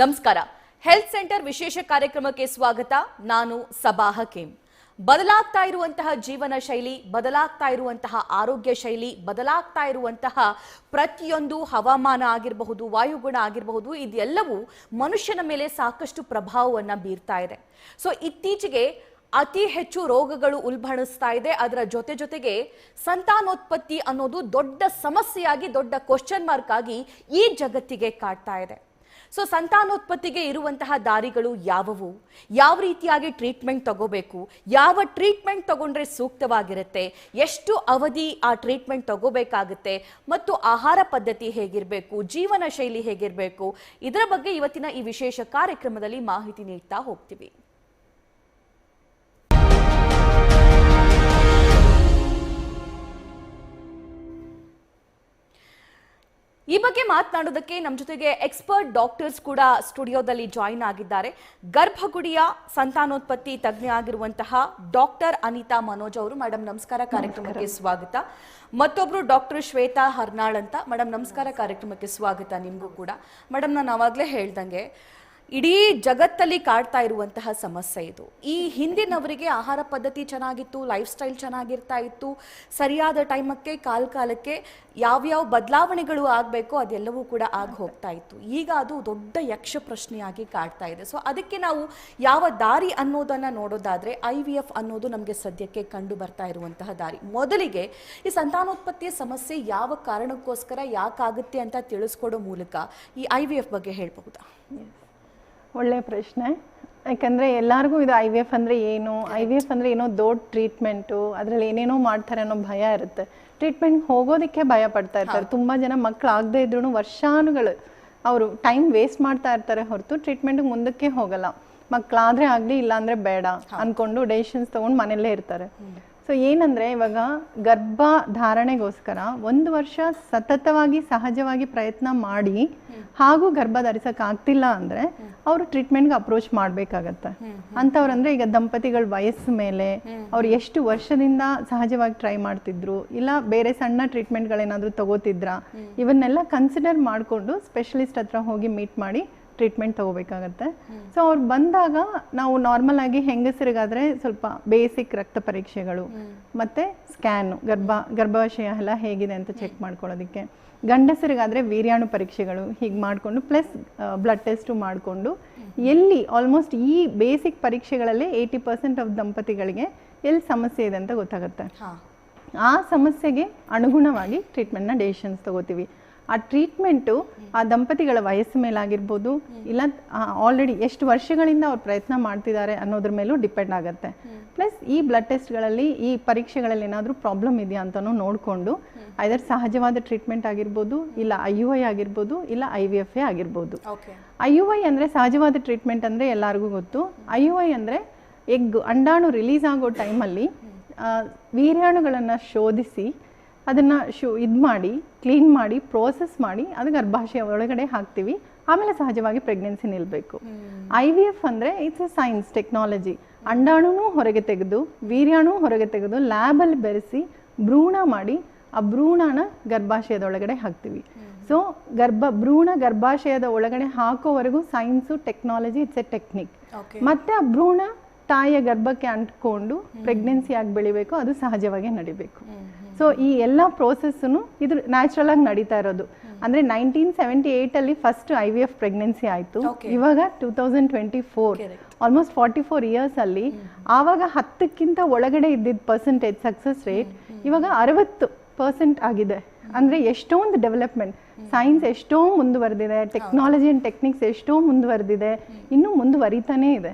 ನಮಸ್ಕಾರ. Health centre ವಿಶೇಷ ಕಾರ್ಯಕ್ರಮಕ್ಕೆ ಸ್ವಾಗತ. ನಾನು ಸಬಾ ಹಕೀಂ. ಬದಲಾಗ್ತಾ ಇರುವಂತಹ ಜೀವನ ಶೈಲಿ, ಬದಲಾಗ್ತಾ ಇರುವಂತಹ ಆರೋಗ್ಯ ಶೈಲಿ, ಬದಲಾಗ್ತಾ ಇರುವಂತಹ ಪ್ರತಿಯೊಂದು ಹವಾಮಾನ ಆಗಿರಬಹುದು, ವಾಯುಗುಣ ಆಗಿರಬಹುದು, ಇದೆಲ್ಲವೂ ಮನುಷ್ಯನ ಮೇಲೆ ಸಾಕಷ್ಟು ಪ್ರಭಾವವನ್ನು ಬೀರ್ತಾ ಇದೆ. ಸೊ ಇತ್ತೀಚೆಗೆ ಅತಿ ಹೆಚ್ಚು ರೋಗಗಳು ಉಲ್ಬಣಿಸ್ತಾ ಇದೆ. ಅದರ ಜೊತೆ ಜೊತೆಗೆ ಸಂತಾನೋತ್ಪತ್ತಿ ಅನ್ನೋದು ದೊಡ್ಡ ಸಮಸ್ಯೆಯಾಗಿ, ದೊಡ್ಡ ಕ್ವಶನ್ ಮಾರ್ಕ್ ಆಗಿ ಈ ಜಗತ್ತಿಗೆ ಕಾಡ್ತಾ ಇದೆ. ಸೊ ಸಂತಾನೋತ್ಪತ್ತಿಗೆ ಇರುವಂತಹ ದಾರಿಗಳು ಯಾವುವು? ಯಾವ ರೀತಿಯಾಗಿ ಟ್ರೀಟ್ಮೆಂಟ್ ತಗೋಬೇಕು? ಯಾವ ಟ್ರೀಟ್ಮೆಂಟ್ ತಗೊಂಡ್ರೆ ಸೂಕ್ತವಾಗಿರುತ್ತೆ? ಎಷ್ಟು ಅವಧಿ ಆ ಟ್ರೀಟ್ಮೆಂಟ್ ತಗೋಬೇಕಾಗುತ್ತೆ? ಮತ್ತು ಆಹಾರ ಪದ್ಧತಿ ಹೇಗಿರಬೇಕು? ಜೀವನ ಶೈಲಿ ಹೇಗಿರಬೇಕು? ಇದರ ಬಗ್ಗೆ ಇವತ್ತಿನ ಈ ವಿಶೇಷ ಕಾರ್ಯಕ್ರಮದಲ್ಲಿ ಮಾಹಿತಿ ನೀಡ್ತಾ ಹೋಗ್ತೀವಿ. ಈ ಬಗ್ಗೆ ಮಾತನಾಡೋದಕ್ಕೆ ನಮ್ಮ ಜೊತೆಗೆ ಎಕ್ಸ್ಪರ್ಟ್ ಡಾಕ್ಟರ್ಸ್ ಕೂಡ ಸ್ಟುಡಿಯೋದಲ್ಲಿ ಜಾಯಿನ್ ಆಗಿದ್ದಾರೆ. ಗರ್ಭಗುಡಿಯ ಸಂತಾನೋತ್ಪತ್ತಿ ತಜ್ಞ ಆಗಿರುವಂತಹ ಡಾಕ್ಟರ್ ಅನಿತಾ ಮನೋಜ್ ಅವರು ಮೇಡಮ್ ನಮಸ್ಕಾರ. ಕಾರ್ಯಕ್ರಮಕ್ಕೆ ಸ್ವಾಗತ. ಮತ್ತೊಬ್ರು ಡಾಕ್ಟರ್ ಶ್ವೇತಾ ಹರ್ನಾಳ್ ಅಂತ. ಮೇಡಮ್ ನಮಸ್ಕಾರ. ಕಾರ್ಯಕ್ರಮಕ್ಕೆ ಸ್ವಾಗತ ನಿಮಗೂ ಕೂಡ. ಮೇಡಮ್ ನಾನು ಅವಾಗಲೇ ಹೇಳ್ದಂಗೆ ಇಡೀ ಜಗತ್ತಲ್ಲಿ ಕಾಡ್ತಾ ಇರುವಂತಹ ಸಮಸ್ಯೆ ಇದು. ಈ ಹಿಂದಿನವರಿಗೆ ಆಹಾರ ಪದ್ಧತಿ ಚೆನ್ನಾಗಿತ್ತು, ಲೈಫ್ ಸ್ಟೈಲ್ ಚೆನ್ನಾಗಿರ್ತಾ ಇತ್ತು, ಸರಿಯಾದ ಟೈಮಕ್ಕೆ ಕಾಲ ಕಾಲಕ್ಕೆ ಯಾವ್ಯಾವ ಬದಲಾವಣೆಗಳು ಆಗಬೇಕೋ ಅದೆಲ್ಲವೂ ಕೂಡ ಆಗಿ ಹೋಗ್ತಾ ಇತ್ತು. ಈಗ ಅದು ದೊಡ್ಡ ಯಕ್ಷ ಪ್ರಶ್ನೆಯಾಗಿ ಕಾಡ್ತಾ ಇದೆ. ಸೊ ಅದಕ್ಕೆ ನಾವು ಯಾವ ದಾರಿ ಅನ್ನೋದನ್ನು ನೋಡೋದಾದರೆ, ಐ ವಿ ಎಫ್ ಅನ್ನೋದು ನಮಗೆ ಸದ್ಯಕ್ಕೆ ಕಂಡು ಬರ್ತಾ ಇರುವಂತಹ ದಾರಿ. ಮೊದಲಿಗೆ ಈ ಸಂತಾನೋತ್ಪತ್ತಿಯ ಸಮಸ್ಯೆ ಯಾವ ಕಾರಣಕ್ಕೋಸ್ಕರ ಯಾಕಾಗುತ್ತೆ ಅಂತ ತಿಳಿಸ್ಕೊಡೋ ಮೂಲಕ ಈ ಐ ವಿ ಎಫ್ ಬಗ್ಗೆ ಹೇಳ್ಬಹುದಾ? ಒಳ್ಳೆಯ ಪ್ರಶ್ನೆ. ಯಾಕಂದರೆ ಎಲ್ಲರಿಗೂ ಇದು ಐ ವಿ ಎಫ್ ಅಂದರೆ ಏನು? ಐ ವಿ ಎಫ್ ಅಂದರೆ ಏನೋ ದೊಡ್ಡ ಟ್ರೀಟ್ಮೆಂಟು ಅದರಲ್ಲಿ ಏನೇನೋ ಮಾಡ್ತಾರೆ ಅನ್ನೋ ಭಯ ಇರುತ್ತೆ. ಟ್ರೀಟ್ಮೆಂಟ್ ಹೋಗೋದಕ್ಕೆ ಭಯ ಪಡ್ತಾ ಇರ್ತಾರೆ. ತುಂಬ ಜನ ಮಕ್ಕಳು ಆಗದೆ ಇದ್ರೂ ವರ್ಷಾನುಗಳು ಅವರು ಟೈಮ್ ವೇಸ್ಟ್ ಮಾಡ್ತಾ ಇರ್ತಾರೆ ಹೊರತು ಟ್ರೀಟ್ಮೆಂಟ್ಗೆ ಮುಂದಕ್ಕೆ ಹೋಗಲ್ಲ. ಮಕ್ಕಳಾದರೆ ಆಗಲಿ ಇಲ್ಲಾಂದರೆ ಬೇಡ ಅಂದ್ಕೊಂಡು ಡೆಸಿಷನ್ಸ್ ತೊಗೊಂಡು ಮನೆಯಲ್ಲೇ ಇರ್ತಾರೆ. ಸೊ ಏನಂದ್ರೆ ಇವಾಗ ಗರ್ಭ ಧಾರಣೆಗೋಸ್ಕರ ಒಂದು ವರ್ಷ ಸತತವಾಗಿ ಸಹಜವಾಗಿ ಪ್ರಯತ್ನ ಮಾಡಿ ಹಾಗೂ ಗರ್ಭ ಧರಿಸಕ್ ಆಗ್ತಿಲ್ಲ ಅಂದ್ರೆ ಅವರು ಟ್ರೀಟ್ಮೆಂಟ್ಗೆ ಅಪ್ರೋಚ್ ಮಾಡ್ಬೇಕಾಗತ್ತೆ. ಅಂಥವ್ರಂದ್ರೆ ಈಗ ದಂಪತಿಗಳ ವಯಸ್ಸು ಮೇಲೆ ಅವ್ರು ಎಷ್ಟು ವರ್ಷದಿಂದ ಸಹಜವಾಗಿ ಟ್ರೈ ಮಾಡ್ತಿದ್ರು ಇಲ್ಲ ಬೇರೆ ಸಣ್ಣ ಟ್ರೀಟ್ಮೆಂಟ್ಗಳೇನಾದ್ರೂ ತಗೋತಿದ್ರಾ ಇವನ್ನೆಲ್ಲ ಕನ್ಸಿಡರ್ ಮಾಡಿಕೊಂಡು ಸ್ಪೆಷಲಿಸ್ಟ್ ಹತ್ರ ಹೋಗಿ ಮೀಟ್ ಮಾಡಿ ಟ್ರೀಟ್ಮೆಂಟ್ ತಗೋಬೇಕಾಗತ್ತೆ. ಸೊ ಅವ್ರು ಬಂದಾಗ ನಾವು ನಾರ್ಮಲ್ ಆಗಿ ಹೆಂಗಸರಿಗಾದ್ರೆ ಸ್ವಲ್ಪ ಬೇಸಿಕ್ ರಕ್ತ ಪರೀಕ್ಷೆಗಳು ಮತ್ತೆ ಸ್ಕ್ಯಾನ್ ಗರ್ಭ ಗರ್ಭಾಶಯ ಎಲ್ಲ ಹೇಗಿದೆ ಅಂತ ಚೆಕ್ ಮಾಡ್ಕೊಳ್ಳೋದಕ್ಕೆ. ಗಂಡಸರಿಗಾದ್ರೆ ವೀರ್ಯಾಣು ಪರೀಕ್ಷೆಗಳು ಹೀಗೆ ಮಾಡಿಕೊಂಡು ಪ್ಲಸ್ ಬ್ಲಡ್ ಟೆಸ್ಟು ಮಾಡಿಕೊಂಡು ಎಲ್ಲಿ ಆಲ್ಮೋಸ್ಟ್ ಈ ಬೇಸಿಕ್ ಪರೀಕ್ಷೆಗಳಲ್ಲೇ ಏಯ್ಟಿ ಪರ್ಸೆಂಟ್ ಆಫ್ ದಂಪತಿಗಳಿಗೆ ಎಲ್ಲಿ ಸಮಸ್ಯೆ ಇದೆ ಅಂತ ಗೊತ್ತಾಗುತ್ತೆ. ಆ ಸಮಸ್ಯೆಗೆ ಅನುಗುಣವಾಗಿ ಟ್ರೀಟ್ಮೆಂಟ್ನ ಡೆಸಿಷನ್ಸ್ ತಗೋತೀವಿ. ಆ ಟ್ರೀಟ್ಮೆಂಟು ಆ ದಂಪತಿಗಳ ವಯಸ್ಸು ಮೇಲಾಗಿರ್ಬೋದು ಇಲ್ಲ ಆಲ್ರೆಡಿ ಎಷ್ಟು ವರ್ಷಗಳಿಂದ ಅವ್ರು ಪ್ರಯತ್ನ ಮಾಡ್ತಿದ್ದಾರೆ ಅನ್ನೋದ್ರ ಮೇಲೂ ಡಿಪೆಂಡ್ ಆಗುತ್ತೆ. ಪ್ಲಸ್ ಈ ಬ್ಲಡ್ ಟೆಸ್ಟ್ಗಳಲ್ಲಿ ಈ ಪರೀಕ್ಷೆಗಳಲ್ಲಿ ಏನಾದರೂ ಪ್ರಾಬ್ಲಮ್ ಇದೆಯಾ ಅಂತಲೂ ನೋಡಿಕೊಂಡು ಐದರ್ ಸಹಜವಾದ ಟ್ರೀಟ್ಮೆಂಟ್ ಆಗಿರ್ಬೋದು ಇಲ್ಲ ಐ ಯು ಐ ಆಗಿರ್ಬೋದು ಇಲ್ಲ ಐ ವಿ ಎಫ್ ಎ ಆಗಿರ್ಬೋದು. ಐ ಯು ಐ ಅಂದರೆ ಸಹಜವಾದ ಟ್ರೀಟ್ಮೆಂಟ್ ಅಂದರೆ ಎಲ್ಲರಿಗೂ ಗೊತ್ತು. ಐ ಯು ಐ ಅಂದರೆ ಎಗ್ ಅಂಡಾಣು ರಿಲೀಸ್ ಆಗೋ ಟೈಮಲ್ಲಿ ವೀರ್ಯಾಣುಗಳನ್ನು ಶೋಧಿಸಿ ಅದನ್ನು ಶು ಇದು ಮಾಡಿ ಕ್ಲೀನ್ ಮಾಡಿ ಪ್ರೋಸೆಸ್ ಮಾಡಿ ಅದು ಗರ್ಭಾಶಯ ಒಳಗಡೆ ಹಾಕ್ತೀವಿ. ಆಮೇಲೆ ಸಹಜವಾಗಿ ಪ್ರೆಗ್ನೆನ್ಸಿ ನಿಲ್ಲಬೇಕು ಐ ವಿ ಎಫ್ ಅಂದರೆ ಇಟ್ಸ್ ಎ ಸೈನ್ಸ್ ಟೆಕ್ನಾಲಜಿ ಅಂಡಾಣುನೂ ಹೊರಗೆ ತೆಗೆದು ವೀರ್ಯಾಣು ಹೊರಗೆ ತೆಗೆದು ಲ್ಯಾಬಲ್ಲಿ ಬೆರೆಸಿ ಭ್ರೂಣ ಮಾಡಿ ಆ ಭ್ರೂಣನ ಗರ್ಭಾಶಯದ ಒಳಗಡೆ ಹಾಕ್ತೀವಿ ಸೊ ಗರ್ಭ ಭ್ರೂಣ ಗರ್ಭಾಶಯದ ಒಳಗಡೆ ಹಾಕೋವರೆಗೂ science technology it's a technique ಮತ್ತೆ ಆ ಭ್ರೂಣ ತಾಯಿಯ ಗರ್ಭಕ್ಕೆ ಅಂಟ್ಕೊಂಡು ಪ್ರೆಗ್ನೆನ್ಸಿ ಆಗಿ ಬೆಳಿಬೇಕು? ಅದು ಸಹಜವಾಗಿ ನಡಿಬೇಕು. ಸೊ ಈ ಎಲ್ಲ ಪ್ರೋಸೆಸ್ಸು ಇದು ನ್ಯಾಚುರಲ್ ಆಗಿ ನಡೀತಾ ಇರೋದು. ಅಂದರೆ nineteen seventy ಏಯ್ಟಲ್ಲಿ first I V F pregnancy ಆಯಿತು. ಇವಾಗ two thousand twenty four. Almost forty four ಇಯರ್ಸಲ್ಲಿ ಆವಾಗ ಹತ್ತಕ್ಕಿಂತ ಒಳಗಡೆ ಇದ್ದಿದ್ದ ಪರ್ಸೆಂಟೇಜ್ ಸಕ್ಸಸ್ ರೇಟ್ ಇವಾಗ ಅರವತ್ತು ಪರ್ಸೆಂಟ್ ಆಗಿದೆ. ಅಂದರೆ ಎಷ್ಟೊಂದು ಡೆವಲಪ್ಮೆಂಟ್ ಸೈನ್ಸ್ ಎಷ್ಟೋ ಮುಂದುವರೆದಿದೆ ಟೆಕ್ನಾಲಜಿ ಆ್ಯಂಡ್ ಟೆಕ್ನಿಕ್ಸ್ ಎಷ್ಟೋ ಮುಂದುವರೆದಿದೆ ಇನ್ನೂ ಮುಂದುವರಿತಾನೇ ಇದೆ.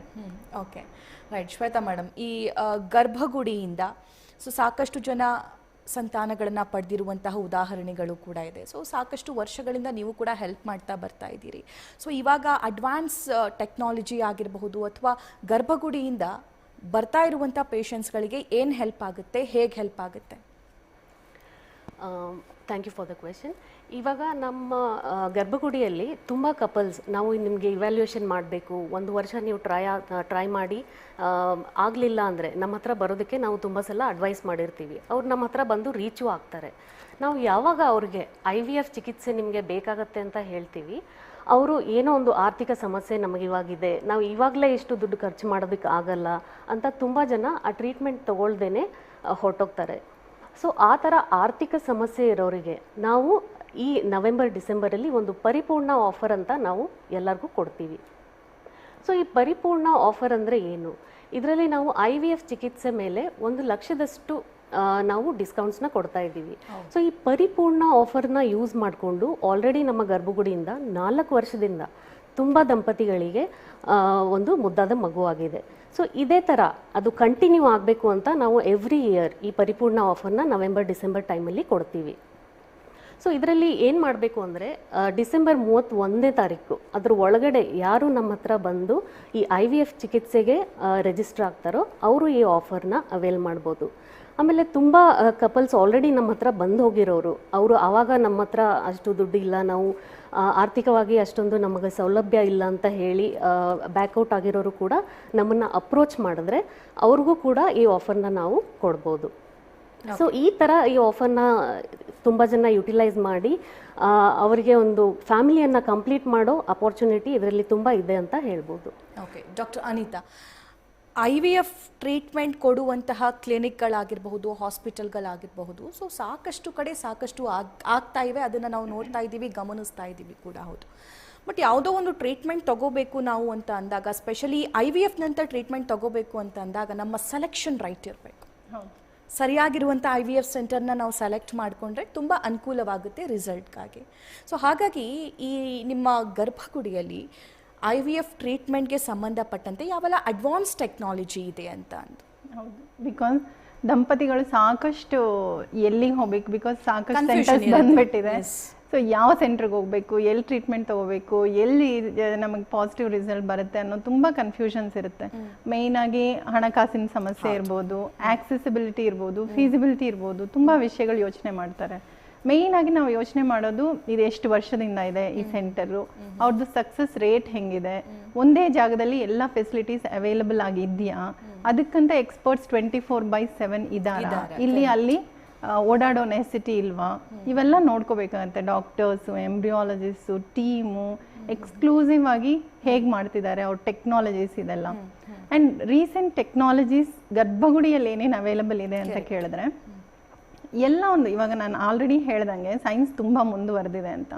ಓಕೆ ರೈಟ್ ಶ್ವೇತಾ ಮೇಡಮ್ ಈ ಗರ್ಭಗುಡಿಯಿಂದ ಸೊ ಸಾಕಷ್ಟು ಜನ ಸಂತಾನಗಳನ್ನು ಪಡೆದಿರುವಂತಹ ಉದಾಹರಣೆಗಳು ಕೂಡ ಇದೆ. ಸೊ ಸಾಕಷ್ಟು ವರ್ಷಗಳಿಂದ ನೀವು ಕೂಡ ಹೆಲ್ಪ್ ಮಾಡ್ತಾ ಬರ್ತಾ ಇದ್ದೀರಿ. ಸೊ ಇವಾಗ ಅಡ್ವಾನ್ಸ್ ಟೆಕ್ನಾಲಜಿ ಆಗಿರಬಹುದು ಅಥವಾ ಗರ್ಭಗುಡಿಯಿಂದ ಬರ್ತಾ ಇರುವಂಥ ಪೇಷಂಟ್ಸ್ಗಳಿಗೆ ಏನು ಹೆಲ್ಪ್ ಆಗುತ್ತೆ? ಹೇಗೆ ಹೆಲ್ಪ್ ಆಗುತ್ತೆ? Thank you for the question ಇವಾಗ ನಮ್ಮ ಗರ್ಭಗುಡಿಯಲ್ಲಿ ತುಂಬ ಕಪಲ್ಸ್ ನಾವು ನಿಮಗೆ ಇವ್ಯಾಲ್ಯೂಯೇಷನ್ ಮಾಡಬೇಕು. ಒಂದು ವರ್ಷ ನೀವು ಟ್ರೈ ಟ್ರೈ ಮಾಡಿ ಆಗಲಿಲ್ಲ ಅಂದರೆ ನಮ್ಮ ಹತ್ರ ಬರೋದಕ್ಕೆ ನಾವು ತುಂಬ ಸಲ ಅಡ್ವೈಸ್ ಮಾಡಿರ್ತೀವಿ. ಅವ್ರು ನಮ್ಮ ಹತ್ರ ಬಂದು ರೀಚು ಆಗ್ತಾರೆ. ನಾವು ಯಾವಾಗ ಅವ್ರಿಗೆ ಐ ವಿ ಎಫ್ ಚಿಕಿತ್ಸೆ ನಿಮಗೆ ಬೇಕಾಗತ್ತೆ ಅಂತ ಹೇಳ್ತೀವಿ. ಅವರು ಏನೋ ಒಂದು ಆರ್ಥಿಕ ಸಮಸ್ಯೆ ನಮಗೆ ಇವಾಗಿದೆ, ನಾವು ಇವಾಗಲೇ ಇಷ್ಟು ದುಡ್ಡು ಖರ್ಚು ಮಾಡೋದಕ್ಕೆ ಆಗಲ್ಲ ಅಂತ ತುಂಬ ಜನ ಆ ಟ್ರೀಟ್ಮೆಂಟ್ ಹೊರಟೋಗ್ತಾರೆ ಹೊರ್ಟೋಗ್ತಾರೆ. ಸೊ ಆ ಥರ ಆರ್ಥಿಕ ಸಮಸ್ಯೆ ಇರೋರಿಗೆ ನಾವು ಈ ನವೆಂಬರ್ ಡಿಸೆಂಬರಲ್ಲಿ ಒಂದು ಪರಿಪೂರ್ಣ ಆಫರ್ ಅಂತ ನಾವು ಎಲ್ಲರಿಗೂ ಕೊಡ್ತೀವಿ. ಸೊ ಈ ಪರಿಪೂರ್ಣ ಆಫರ್ ಅಂದರೆ ಏನು? ಇದರಲ್ಲಿ ನಾವು ಐ ವಿ ಎಫ್ ಚಿಕಿತ್ಸೆ ಮೇಲೆ ಒಂದು ಲಕ್ಷದಷ್ಟು ನಾವು ಡಿಸ್ಕೌಂಟ್ಸ್ನ ಕೊಡ್ತಾ ಇದ್ದೀವಿ. ಸೊ ಈ ಪರಿಪೂರ್ಣ ಆಫರ್ನ ಯೂಸ್ ಮಾಡಿಕೊಂಡು ಆಲ್ರೆಡಿ ನಮ್ಮ ಗರ್ಭಗುಡಿಯಿಂದ ನಾಲ್ಕು ವರ್ಷದಿಂದ ತುಂಬ ದಂಪತಿಗಳಿಗೆ ಒಂದು ಮುದ್ದಾದ ಮಗುವಾಗಿದೆ ಸೊ ಇದೇ ಥರ ಅದು ಕಂಟಿನ್ಯೂ ಆಗಬೇಕು ಅಂತ ನಾವು ಎವ್ರಿ ಇಯರ್ ಈ ಪರಿಪೂರ್ಣ ಆಫರ್ನ ನವೆಂಬರ್ ಡಿಸೆಂಬರ್ ಟೈಮಲ್ಲಿ ಕೊಡ್ತೀವಿ. ಸೊ ಇದರಲ್ಲಿ ಏನು ಮಾಡಬೇಕು ಅಂದರೆ ಡಿಸೆಂಬರ್ ಮೂವತ್ತೊಂದನೇ ತಾರೀಕು ಅದ್ರ ಒಳಗಡೆ ಯಾರು ನಮ್ಮ ಹತ್ರ ಬಂದು ಈ ಐ ವಿ ಎಫ್ ಚಿಕಿತ್ಸೆಗೆ ರಿಜಿಸ್ಟರ್ ಆಗ್ತಾರೋ ಅವರು ಈ ಆಫರ್ನ ಅವೇಲ್ ಮಾಡ್ಬೋದು. ಆಮೇಲೆ ತುಂಬ ಕಪಲ್ಸ್ ಆಲ್ರೆಡಿ ನಮ್ಮ ಹತ್ರ ಬಂದು ಹೋಗಿರೋರು. ಅವರು ಆವಾಗ ನಮ್ಮ ಹತ್ರ ಅಷ್ಟು ದುಡ್ಡು ಇಲ್ಲ ನಾವು ಆರ್ಥಿಕವಾಗಿ ಅಷ್ಟೊಂದು ನಮಗೆ ಸೌಲಭ್ಯ ಇಲ್ಲ ಅಂತ ಹೇಳಿ ಬ್ಯಾಕ್ಔಟ್ ಆಗಿರೋರು ಕೂಡ ನಮ್ಮನ್ನು ಅಪ್ರೋಚ್ ಮಾಡಿದ್ರೆ ಅವ್ರಿಗೂ ಕೂಡ ಈ ಆಫರ್ನ ನಾವು ಕೊಡ್ಬೋದು. ಸೊ ಈ ಥರ ಈ ಆಫರ್ನ ತುಂಬ ಜನ ಯುಟಿಲೈಸ್ ಮಾಡಿ ಅವರಿಗೆ ಒಂದು ಫ್ಯಾಮಿಲಿಯನ್ನು ಕಂಪ್ಲೀಟ್ ಮಾಡೋ ಅಪರ್ಚುನಿಟಿ ಇದರಲ್ಲಿ ತುಂಬ ಇದೆ ಅಂತ ಹೇಳ್ಬೋದು. Okay doctor Anita I V F treatment ಕೊಡುವಂತಹ ಕ್ಲಿನಿಕ್ಗಳಾಗಿರಬಹುದು ಹಾಸ್ಪಿಟಲ್ಗಳಾಗಿರಬಹುದು ಸೊ ಸಾಕಷ್ಟು ಕಡೆ ಸಾಕಷ್ಟು ಆಗ್ ಆಗ್ತಾ ಇವೆ. ಅದನ್ನು ನಾವು ನೋಡ್ತಾ ಇದ್ದೀವಿ ಗಮನಿಸ್ತಾ ಇದ್ದೀವಿ ಕೂಡ ಹೌದು. ಬಟ್ ಯಾವುದೋ ಒಂದು ಟ್ರೀಟ್ಮೆಂಟ್ ತಗೋಬೇಕು ನಾವು ಅಂತ ಅಂದಾಗ ಸ್ಪೆಷಲಿ ಐ ವಿ ಎಫ್ನಂಥ ಟ್ರೀಟ್ಮೆಂಟ್ ತಗೋಬೇಕು ಅಂತ ಅಂದಾಗ ನಮ್ಮ ಸೆಲೆಕ್ಷನ್ ರೈಟ್ ಇರಬೇಕು. ಹೌದು. ಸರಿಯಾಗಿರುವಂಥ ಐ ವಿ ಎಫ್ ಸೆಂಟರ್ನ ನಾವು ಸೆಲೆಕ್ಟ್ ಮಾಡಿಕೊಂಡ್ರೆ ತುಂಬ ಅನುಕೂಲವಾಗುತ್ತೆ ರಿಸಲ್ಟ್ಗಾಗಿ ಸೊ ಹಾಗಾಗಿ ಈ ನಿಮ್ಮ ಗರ್ಭಗುಡಿಯಲ್ಲಿ ಐ ವಿ ಎಫ್ ಟ್ರೀಟ್ಮೆಂಟ್ಗೆ ಸಂಬಂಧಪಟ್ಟಂತೆ ಯಾವೆಲ್ಲ ಅಡ್ವಾನ್ಸ್ ಟೆಕ್ನಾಲಜಿ ಇದೆ ಅಂತ ಅಂದು? ಹೌದು. ಬಿಕಾಸ್ ದಂಪತಿಗಳು ಸಾಕಷ್ಟು ಎಲ್ಲಿಗೆ ಹೋಗ್ಬೇಕು? ಬಿಕಾಸ್ ಸಾಕಷ್ಟು ಸೆಂಟರ್ಸ್ ಬಂದ್ಬಿಟ್ಟಿದೆ. ಸೊ ಯಾವ ಸೆಂಟ್ರಿಗೆ ಹೋಗಬೇಕು? ಎಲ್ಲಿ ಟ್ರೀಟ್ಮೆಂಟ್ ತಗೋಬೇಕು? ಎಲ್ಲಿ ನಮಗೆ ಪಾಸಿಟಿವ್ ರಿಸಲ್ಟ್ ಬರುತ್ತೆ ಅನ್ನೋ ತುಂಬ ಕನ್ಫ್ಯೂಷನ್ಸ್ ಇರುತ್ತೆ. ಮೇಯ್ನ್ ಆಗಿ ಹಣಕಾಸಿನ ಸಮಸ್ಯೆ ಇರ್ಬೋದು ಆಕ್ಸೆಸಿಬಿಲಿಟಿ ಇರ್ಬೋದು ಫೀಸಿಬಿಲಿಟಿ ಇರ್ಬೋದು ತುಂಬ ವಿಷಯಗಳು ಯೋಚನೆ ಮಾಡ್ತಾರೆ. ಮೇಯ್ನ್ ಆಗಿ ನಾವು ಯೋಚನೆ ಮಾಡೋದು ಇದು ಎಷ್ಟು ವರ್ಷದಿಂದ ಇದೆ ಈ ಸೆಂಟರು ಅವ್ರದ್ದು ಸಕ್ಸಸ್ ರೇಟ್ ಹೆಂಗಿದೆ? ಒಂದೇ ಜಾಗದಲ್ಲಿ ಎಲ್ಲ ಫೆಸಿಲಿಟೀಸ್ ಅವೈಲಬಲ್ ಆಗಿದೆಯಾ? ಅದಕ್ಕಂತ experts twenty four by seven ಇದಾರ. ಇಲ್ಲಿ ಅಲ್ಲಿ ಓಡಾಡೋ ನೆಸಿಟಿ ಇಲ್ವಾ? ಇವೆಲ್ಲ ನೋಡ್ಕೋಬೇಕಾಗತ್ತೆ. ಡಾಕ್ಟರ್ಸು ಎಂಬ್ರಿಯಾಲಜಿಸ್ಟು ಟೀಮು ಎಕ್ಸ್ಕ್ಲೂಸಿವ್ ಆಗಿ ಹೇಗೆ ಮಾಡ್ತಿದ್ದಾರೆ ಅವ್ರ ಟೆಕ್ನಾಲಜೀಸ್ ಇದೆಲ್ಲ. ಆ್ಯಂಡ್ ರೀಸೆಂಟ್ ಟೆಕ್ನಾಲಜೀಸ್ ಗರ್ಭಗುಡಿಯಲ್ಲಿ ಏನೇನು ಅವೈಲಬಲ್ ಇದೆ ಅಂತ ಕೇಳಿದ್ರೆ ಎಲ್ಲ ಒಂದು ಇವಾಗ ನಾನು ಆಲ್ರೆಡಿ ಹೇಳ್ದಂಗೆ ಸೈನ್ಸ್ ತುಂಬ ಮುಂದುವರೆದಿದೆ ಅಂತ.